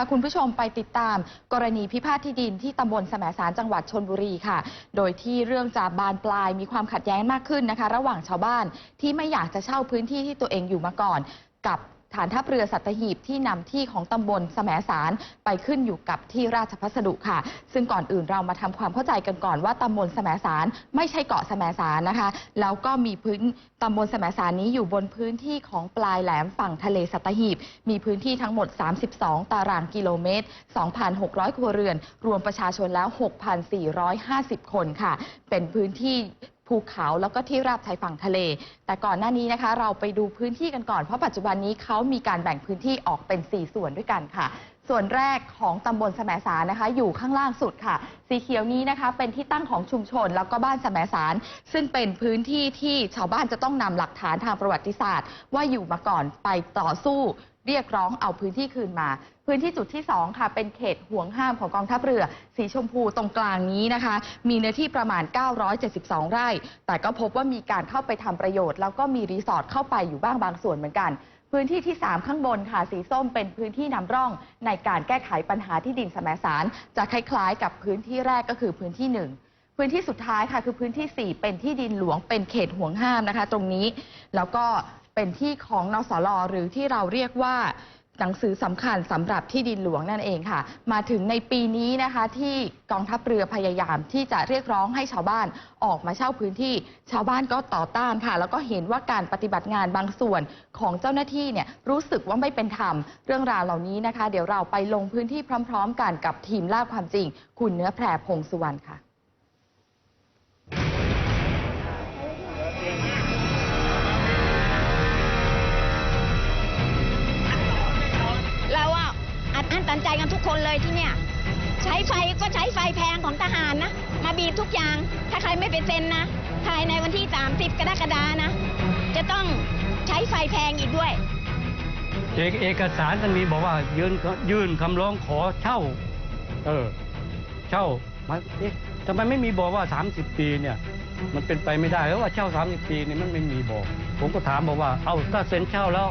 าคุณผู้ชมไปติดตาม กรณีพิพาทที่ดินที่ตำบลแสมสารจังหวัดชนบุรีค่ะ โดยที่เรื่องจะบานปลายมีความขัดแย้งมากขึ้นนะคะ ระหว่างชาวบ้านที่ไม่อยากจะเช่าพื้นที่ที่ตัวเองอยู่มาก่อน กับ ฐานทัพเรือสัตหีบที่นำที่ของตำบลแสมสารไปขึ้นอยู่กับที่ราชพัสดุค่ะ ซึ่งก่อนอื่นเรามาทำความเข้าใจกันก่อนว่าตำบลแสมสารไม่ใช่เกาะแสมสารนะคะ แล้วก็มีพื้นตำบลแสมสารนี้อยู่บนพื้นที่ของปลายแหลมฝั่งทะเลสัตหีบ มีพื้นที่ทั้งหมด 32 ตารางกิโลเมตร 2,600 ครัวเรือน รวมประชาชนแล้ว 6,450 คนค่ะ เป็นพื้นที่ ภูเขาแล้วก็ที่ราบชายฝั่งทะเล แต่ก่อนหน้านี้นะคะ เราไปดูพื้นที่กันก่อนเพราะปัจจุบันนี้เขามีการแบ่งพื้นที่ออกเป็น 4 ส่วนด้วยกันค่ะ ส่วนแรกของตำบลแสมสารนะคะ อยู่ข้างล่างสุดค่ะ สีเขียวนี้นะคะ เป็นที่ตั้งของชุมชน แล้วก็บ้านแสมสาร ซึ่งเป็นพื้นที่ที่ชาวบ้านจะต้องนำหลักฐานทางประวัติศาสตร์ ว่าอยู่มาก่อนไปต่อสู้ เรียกร้องเอาพื้นที่คืนมา พื้นที่จุดที่ 2 ค่ะ เป็นเขตห่วงห้ามของกองทัพเรือ สีชมพูตรงกลางนี้นะคะ มีเนื้อที่ประมาณ 972 ไร่ แต่ก็พบว่ามีการเข้าไปทำประโยชน์ แล้วก็มีรีสอร์ทเข้าไปอยู่บ้างบางส่วนเหมือนกัน พื้นที่ที่ 3 ข้างบนค่ะ สีส้มเป็นพื้นที่นำร่องในการแก้ไขปัญหาที่ดินแสมสาร จะคล้ายๆ กับพื้นที่แรกก็คือพื้นที่หนึ่งพื้นที่สุดท้ายค่ะคือพื้นที่ 4 เป็นที่ดินหลวงเป็นเขตห่วงห้ามนะคะ ตรงนี้แล้วก็เป็นที่ของนสลหรือที่เราเรียกว่า หนังสือสำคัญสำหรับที่ดินหลวงนั่นเองค่ะ มาถึงในปีนี้นะคะที่กองทัพเรือพยายามที่จะเรียกร้องให้ชาวบ้านออกมาเช่าพื้นที่ ชาวบ้านก็ต่อต้านค่ะ แล้วก็เห็นว่าการปฏิบัติงานบางส่วนของเจ้าหน้าที่เนี่ยรู้สึกว่าไม่เป็นธรรม เรื่องราวเหล่านี้นะคะ เดี๋ยวเราไปลงพื้นที่พร้อม ๆ กันกับทีมล่าความจริง คุณเนื้อแพรพงสุวรรณค่ะ อั้นตันใจกันทุกคนเลยที่เนี่ย ใช้ไฟก็ใช้ไฟแพงของทหารนะ มาบีบทุกอย่าง ถ้าใครไม่ไปเซ็นนะภายในวันที่ 30 กรกฎานะ จะต้องใช้ไฟแพงอีกด้วย เอกเอกสารมันมีบอกว่ายื่นยื่นคำร้องขอเช่า เออ เช่ามาเอ๊ะทำไมไม่มีบอกว่า 30 ปีเนี่ย มันเป็นไปไม่ได้แล้วว่าเช่า 30 ปีนี่มันไม่มีบอก ผมก็ถามบอกว่า เอาถ้าเซ็นเช่าแล้ว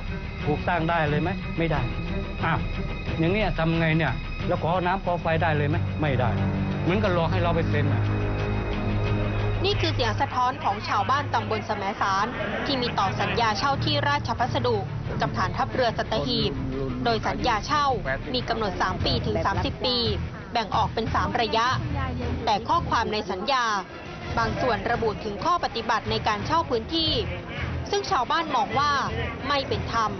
ถูกสร้างได้เลยไหมไม่ได้อ้าว อย่างนี้ทำไงเนี่ยแล้วขอน้ำขอไฟได้เลยไหมไม่ได้ เหมือนกับรอให้เราไปเซ็นอะนี่คือเสียงสะท้อนของชาวบ้านตำบลแสมสาร ที่มีต่อสัญญาเช่าที่ราชพัสดุ กับฐานทัพเรือสัตหีบ โดยสัญญาเช่ามีกำหนด 3 ปีถึง 30 ปี แบ่งออกเป็น 3 ระยะ แต่ข้อความในสัญญา บางส่วนระบุถึงข้อปฏิบัติในการเช่าพื้นที่ ซึ่งชาวบ้านมองว่าไม่เป็นธรรม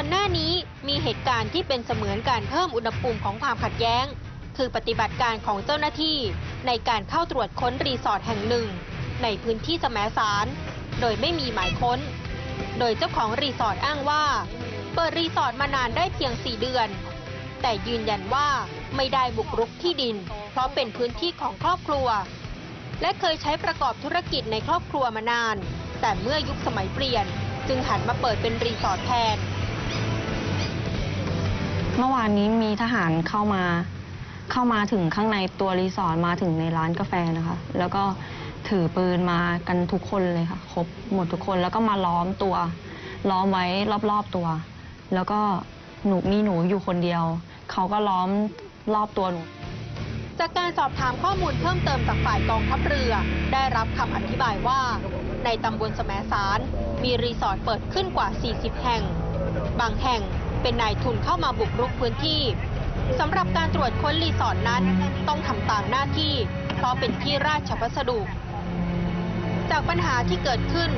อนหน้านี้มีเหตุการณ์ที่เป็นเสมือนการเพิ่มอุณหภูมิของความขัดแย้ง คือปฏิบัติการของเจ้าหน้าที่ในการเข้าตรวจค้นรีสอร์ทแห่งหนึ่ง ในพื้นที่แสมสาร โดยไม่มีหมายค้น โดยเจ้าของรีสอร์ทอ้างว่า เปิดรีสอร์ทมานานได้เพียง 4 เดือน แต่ยืนยันว่าไม่ได้บุกรุกที่ดิน เพราะเป็นพื้นที่ของครอบครัว และเคยใช้ประกอบธุรกิจในครอบครัวมานาน แต่เมื่อยุคสมัยเปลี่ยน จึงหันมาเปิดเป็นรีสอร์ทแทน เมื่อวานนี้มีทหารเข้ามาเข้ามาถึงข้างในตัวรีสอร์ทมาถึงในร้านกาแฟนะคะ แล้วก็ถือปืนมากันทุกคนเลยค่ะ ครบหมดทุกคนแล้วก็มาล้อมตัว ล้อมไว้รอบๆตัว แล้วก็หนูมีหนูอยู่คนเดียว เขาก็ล้อมรอบตัวหนูจากการสอบถามข้อมูลเพิ่มเติมจากฝ่ายกองทัพเรือ ได้รับคำอธิบายว่า ในตำบลแสมสาร มีรีสอร์ทเปิดขึ้นกว่า 40 แห่ง บางแห่ง เป็นนายทุนเข้ามาบุกรุกพื้นที่สำหรับการตรวจค้นรีสอร์ทนั้นต้องทำตามหน้าที่ เพราะเป็นที่ราชพัสดุ จากปัญหาที่เกิดขึ้น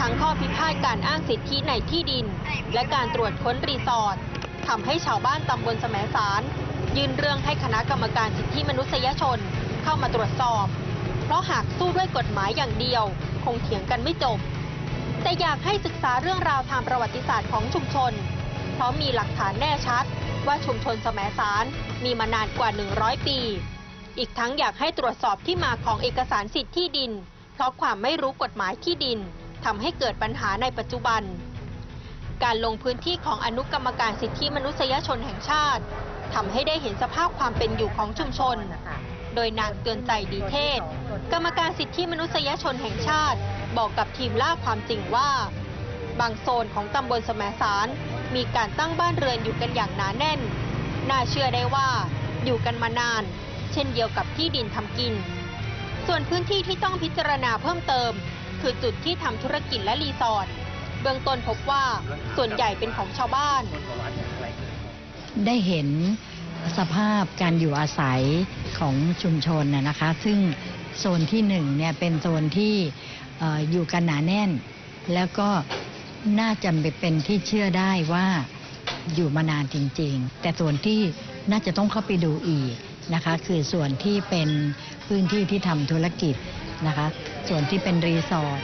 ทั้งข้อพิพาทการอ้างสิทธิในที่ดิน และการตรวจค้นรีสอร์ททำให้ชาวบ้านตำบลแสมสาร ยื่นเรื่องให้คณะกรรมการสิทธิมนุษยชนเข้ามาตรวจสอบ เพราะหากสู้ด้วยกฎหมายอย่างเดียว คงเถียงกันไม่จบ แต่อยากให้ศึกษาเรื่องราวทางประวัติศาสตร์ของชุมชน เพราะมีหลักฐานแน่ชัด ว่าชุมชนสมสารมีมานานกว่า 100 ปี อีกทั้งอยากให้ตรวจสอบที่มาของเอกสารสิทธิ์ที่ดิน เพราะความไม่รู้กฎหมายที่ดินทำให้เกิดปัญหาในปัจจุบัน การลงพื้นที่ของอนุกรรมการสิทธิมนุษยชนแห่งชาติทำให้ได้เห็นสภาพความเป็นอยู่ของชุมชน โดยนางเตือนใจดีเทศ กรรมการสิทธิมนุษยชนแห่งชาติ บอกกับทีมล่าความจริงว่า บางโซนของตำบลสมสาร มีการตั้งบ้านเรือนอยู่กันอย่างหนาแน่น น่าเชื่อได้ว่า อยู่กันมานาน เช่นเดียวกับที่ดินทำกิน ส่วนพื้นที่ที่ต้องพิจารณาเพิ่มเติม คือจุดที่ทำธุรกิจและรีสอร์ทเบื้องต้นพบว่าส่วนใหญ่เป็นของชาวบ้าน ได้เห็นสภาพการอยู่อาศัยของชุมชนนะคะ ซึ่งโซนที่หนึ่งเนี่ยเป็นโซนที่อยู่กันหนาแน่น แล้วก็ น่าจะเป็นที่เชื่อได้ว่าอยู่มานานจริง ๆ แต่ส่วนที่น่าจะต้องเข้าไปดูอีกนะคะ คือส่วนที่เป็นพื้นที่ที่ทำธุรกิจนะคะ ส่วนที่เป็นรีสอร์ท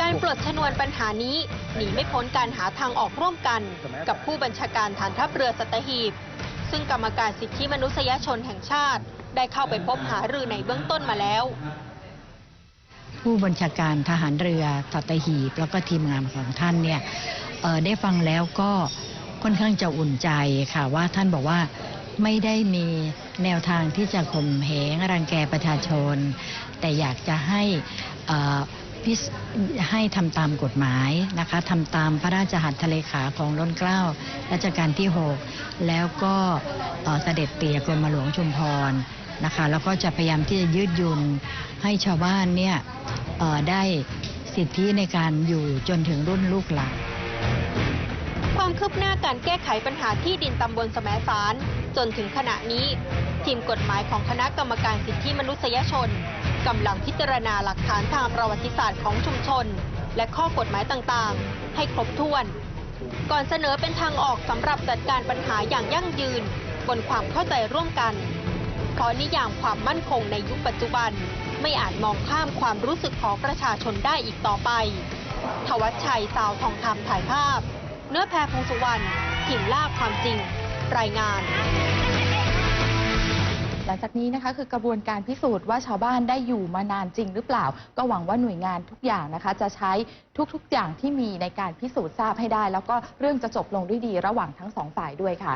การปลดชนวนปัญหานี้หนีไม่พ้นการหาทางออกร่วมกัน กับผู้บัญชาการฐานทัพเรือสัตหีบ ซึ่งกรรมการสิทธิมนุษยชนแห่งชาติ ได้เข้าไปพบหารือในเบื้องต้นมาแล้ว ผู้บัญชาการทหารเรือสัตหีบแล้วก็ทีมงานของท่านเนี่ยได้ฟังแล้วก็ค่อนข้างจะอุ่นใจค่ะว่าท่านบอกว่าไม่ได้มีแนวทางที่จะข่มเหงรังแกประชาชน แต่อยากจะให้พิสให้ทำตามกฎหมายนะคะทำตามพระราชหัตถเลขาของร้นเกล้ารัชกาลที่ 6 แล้วก็เอ่อเสด็จเตี่ยกรมหลวงชุมพรนะคะแล้วก็จะพยายามที่จะยืดยุ่นให้ชาวบ้านเนี่ย ได้สิทธิในการอยู่จนถึงรุ่นลูกหลานความคืบหน้าการแก้ไขปัญหาที่ดินตำบลแสมสาร จนถึงขณะนี้ ทีมกฎหมายของคณะกรรมการสิทธิมนุษยชนกำลังพิจารณาหลักฐานทางประวัติศาสตร์ของชุมชน และข้อกฎหมายต่างๆ ให้ครบถ้วน ก่อนเสนอเป็นทางออกสำหรับจัดการปัญหาอย่างยั่งยืน บนความเข้าใจร่วมกันเพราะนิยามความมั่นคงในยุคปัจจุบัน ไม่อาจมองข้ามความรู้สึกของประชาชนได้อีกต่อไปทวัชชัยสาวทองคำถ่ายภาพ เนื้อแพรพงสุวรรณถิ่นล่าความจริง รายงานหลังจากนี้นะคะคือกระบวนการพิสูจน์ว่าชาวบ้านได้อยู่มานานจริงหรือเปล่า ก็หวังว่าหน่วยงานทุกอย่างนะคะ จะใช้ทุกๆอย่างที่มีในการพิสูจน์ทราบให้ได้ แล้วก็เรื่องจะจบลงด้วยดีระหว่างทั้งสองฝ่ายด้วยค่ะ